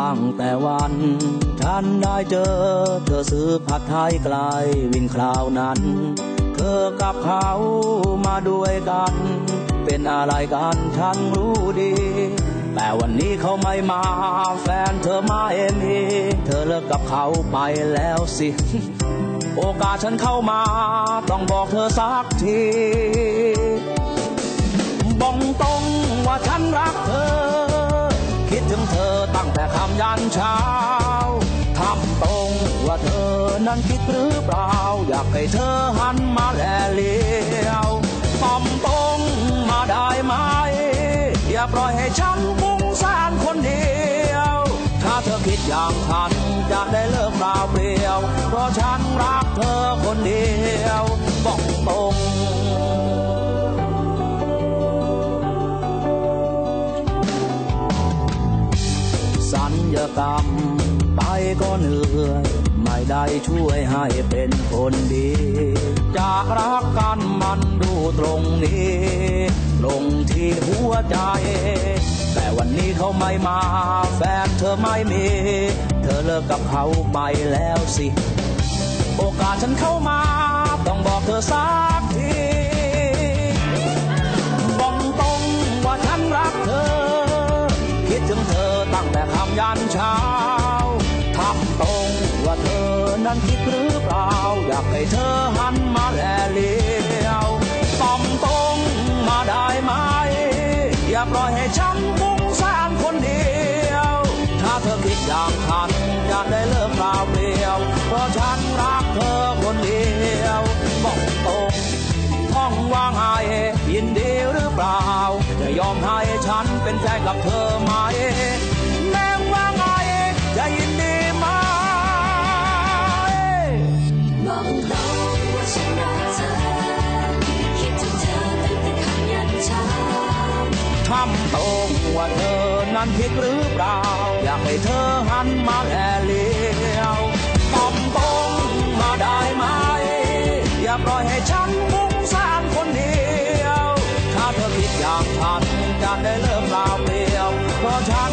ตั้งแต่วัน ฉันได้เจอ เธอซื้อผัดไทยไกลวินคราวนั้น เธอกับเขามาด้วยกัน เป็นอะไรกันฉันรู้ดี แต่วันนี้เขาไม่มา แฟนเธอมาเอ็มี เธอเลิกกับเขาไปแล้วสิ โอกาสฉันเข้ามา ต้องบอกเธอสักทีบอกตรงว่าฉันรักเธอ คิดถึงเธอตั้งแต่คำยันเช้าทำตรงว่าเธอนั้นคิดหรือเปล่า อยากให้เธอหันมาแลเลี้ยวตอมตรงมาได้ไหม อย่าปล่อยให้ฉันฟุ้งซ่านคนเดียว ถ้าเธอคิดอย่างฉันจะได้เลิกราวเปลี่ยว เพราะฉันรักเธอ สัญญกรรมไปก็เหนื่อยไม่ได้ช่วยให้เป็นคนดี จากรักกันมันดูตรงนี้ตรงที่หัวใจ แต่วันนี้เขาไม่มาแฟนเธอไม่มี เธอเลิกกับเขาไปแล้วสิ โอกาสฉันเข้ามา ตั้งแต่คำยันเช้าทำตรงว่าเธอนั้นคิดหรือเปล่า อยากให้เธอหันมาแลเลี้ยวตอมตรงมาได้ไหม อย่าปล่อยให้ฉันฟุ้งซ่านคนเดียว ถ้าเธอคิดอย่างฉันอยากได้เลิกราวเปลี่ยว เพราะฉันรักเธอคนเดียวบอกตรงห้องว่างไงยินดีหรือเปล่า จะยอมให้ฉันเป็นแฟนกับเธอไหมำตรงว่าเธอนั้นผิดหรือเปล่า อยากให้เธอหันมาแลเลียวตำตรงมาได้ไหม อย่าปล่อยให้ฉันมุ่งสร้างคนเดียว ถ้าเธอผิดอย่างฉันจะได้เริ่มลาเปลี่ยวเพราะฉัน